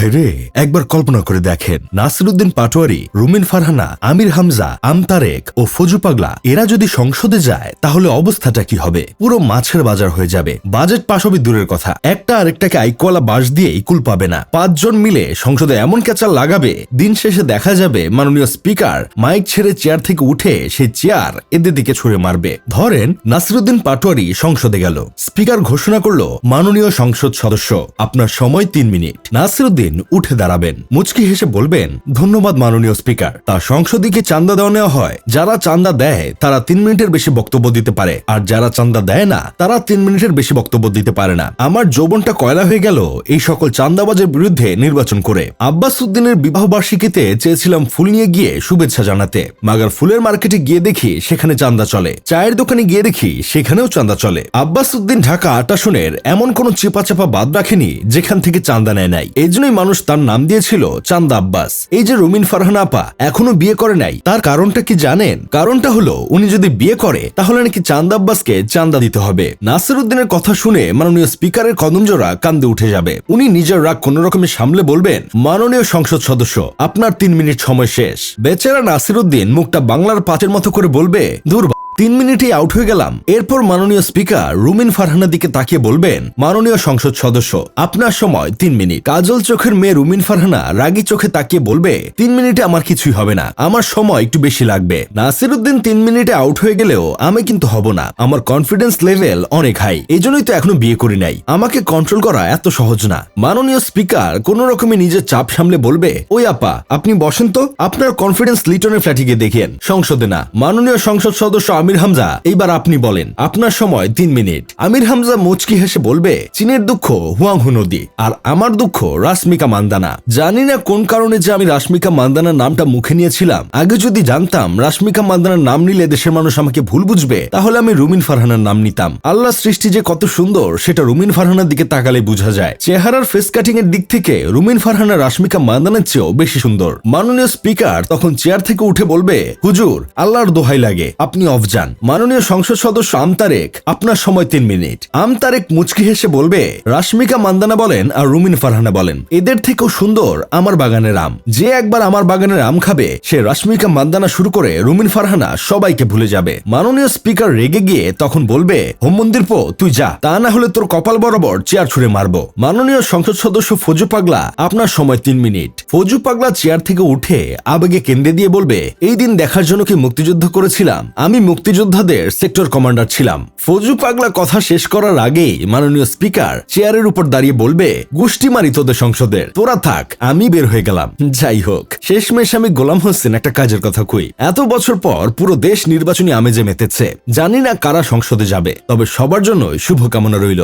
ভাইরে, একবার কল্পনা করে দেখেন। নাসিরুদ্দিন পাটোয়ারি, রুমিন ফারহানা, আমির হামজা, আমতারেক ও ফজু পাগলা, এরা যদি সংসদে যায়, তাহলে অবস্থাটা কি হবে? পুরো মাছের বাজার হয়ে যাবে। বাজেট পাশ হবে দূরের কথা। একটা আরেকটাকে আইকোয়ালা বাস দিয়ে কুল পাবে না। পাঁচজন মিলে সংসদে এমন ক্যাচাল লাগাবে, দিন শেষে দেখা যাবে মাননীয় স্পিকার মাইক ছেড়ে চেয়ার থেকে উঠে সেই চেয়ার এদের দিকে ছুড়ে মারবে। ধরেন, নাসিরুদ্দিন পাটোয়ারি সংসদে গেল। স্পিকার ঘোষণা করল, মাননীয় সংসদ সদস্য, আপনার সময় তিন মিনিট। নাসিরুদ্দিন উঠে দাঁড়াবেন। মুচকি হেসে বলবেন, ধন্যবাদ মাননীয় স্পিকার। তা সংসদে কি চান্দা দেওয়া নেওয়া হয়। যারা চান্দা দেয়, তারা তিন মিনিটের বেশি বক্তব্য দিতে পারে। আর যারা চান্দা দেয় না, তারা তিন মিনিটের বেশি বক্তব্য দিতে পারে না। আমার যৌবনটা কয়লা হয়ে গেল, এই সকল চান্দাবাজের বিরুদ্ধে নির্বাচন করে। আব্বাস উদ্দিনের বিবাহ বার্ষিকীতে চেয়েছিলাম ফুল নিয়ে গিয়ে শুভেচ্ছা জানাতে। মাগার ফুলের মার্কেটে গিয়ে দেখি সেখানে চান্দা চলে। চায়ের দোকানে গিয়ে দেখি সেখানেও চান্দা চলে। আব্বাস উদ্দিন ঢাকা আটাশনের এমন কোন চেপা চাপা বাদ রাখেনি, যেখান থেকে চান্দা নেয় নাই। এই মানুষ তার নাম দিয়েছিল চান্দা আব্বাস। এই যে রুমিন ফারহানা আপা এখনও বিয়ে করে নাই, তার কারণটা কি জানেন? কারণটা হলো, উনি যদি বিয়ে করে, তাহলে নাকি চান্দা আব্বাসকে চান্দা দিতে হবে। নাসির উদ্দিনের কথা শুনে মাননীয় স্পিকারের কদমজোড়া কান্দে উঠে যাবে। উনি নিজের রাগ কোন রকমে সামলে বলবেন, মাননীয় সংসদ সদস্য, আপনার তিন মিনিট সময় শেষ। বেচারা নাসির উদ্দিন মুখটা বাংলার পাঁচের মতো করে বলবে দূর তিন মিনিটেই আউট হয়ে গেলাম। এরপর মাননীয় স্পিকার রুমিন ফারহানার দিকে তাকিয়ে বলবেন, মাননীয় সংসদ সদস্য, আপনার সময় তিন মিনিট। কাজল চোখের মেয়ে রুমিন ফারহানা রাগী চোখে তাকিয়ে বলবে, তিন মিনিটে আমার কিছুই হবে না, আমার সময় একটু বেশি লাগবে। নাসির উদ্দিন তিন মিনিটে আউট হয়ে গেলেও আমি কিন্তু হব না, আমার কনফিডেন্স লেভেল অনেক হাই এই জন্যই তো এখনও বিয়ে করি নাই। আমাকে কন্ট্রোল করা এত সহজ না। মাননীয় স্পিকার কোন রকমে নিজের চাপ সামলে বলবে, ওই আপা, আপনি বসেন তো। আপনার কনফিডেন্স লিটনের ফ্ল্যাটে গিয়ে দেখেন, সংসদে না। মাননীয় সংসদ সদস্য আমির হামজা, এইবার আপনি বলেন, আপনার সময় তিন মিনিট। আমির হামজা মুচকি হেসে বলবে, চীনের দুঃখ হুয়াংহু নদী, আর আমার দুঃখ রাশ্মিকা মান্দানা। জানি না কোন কারণে যে আমি রাশ্মিকা মান্দানার নামটা মুখে নিয়েছিলাম। আগে যদি জানতাম রাশ্মিকা মান্দানার নাম নিলে দেশের মানুষ আমাকে ভুল বুঝবে, তাহলে আমি রুমিন ফারহানার নাম নিতাম। আল্লাহ সৃষ্টি যে কত সুন্দর, সেটা রুমিন ফারহানার দিকে তাকালে বোঝা যায়। চেহারার ফেস কাটিং এর দিক থেকে রুমিন ফারহানা রাশ্মিকা মান্দানার চেয়েও বেশি সুন্দর। মাননীয় স্পিকার তখন চেয়ার থেকে উঠে বলবে, হুজুর, আল্লাহর দোহাই লাগে, আপনি অফ যান মাননীয় সংসদ সদস্য আমতারেক আপনার সময় তিন মিনিট। আমতারেক মুচকি হেসে বলবে, রাশ্মিকা মান্দানা বলেন আর রুমিন ফারহানা বলেন, এদের থেকেও সুন্দর আমার বাগানের আম। যে একবার আমার বাগানের আম খাবে, সে রাশ্মিকা মান্দানা শুরু করে রুমিন ফারহানা সবাইকে ভুলে যাবে। মাননীয় স্পিকার রেগে গিয়ে তখন বলবে, হোম মন্দির পো, তুই যা, তা না হলে তোর কপাল বরাবর চেয়ার ছুড়ে মারবো। মাননীয় সংসদ সদস্য ফজু পাগলা, আপনার সময় তিন মিনিট। ফজু পাগলা চেয়ার থেকে উঠে আবেগে কেন্দ্রে দিয়ে বলবে, এই দিন দেখার জন্য কি মুক্তিযুদ্ধ করেছিলাম? আমি মুক্তিযোদ্ধাদের সেক্টর কমান্ডার ছিলাম। ফজু পাগলা কথা শেষ করার আগে মাননীয় স্পিকার চেয়ারের উপর দাঁড়িয়ে বলবে, গোষ্ঠী মারি তোদের সংসদের। তোরা থাক, আমি বের হয়ে গেলাম। যাই হোক, শেষমেশ আমি গোলাম হোসেন একটা কাজের কথা কই। এত বছর পর পুরো দেশ নির্বাচনী আমেজে মেতেছে। জানি না কারা সংসদে যাবে, তবে সবার জন্য শুভকামনা রইল।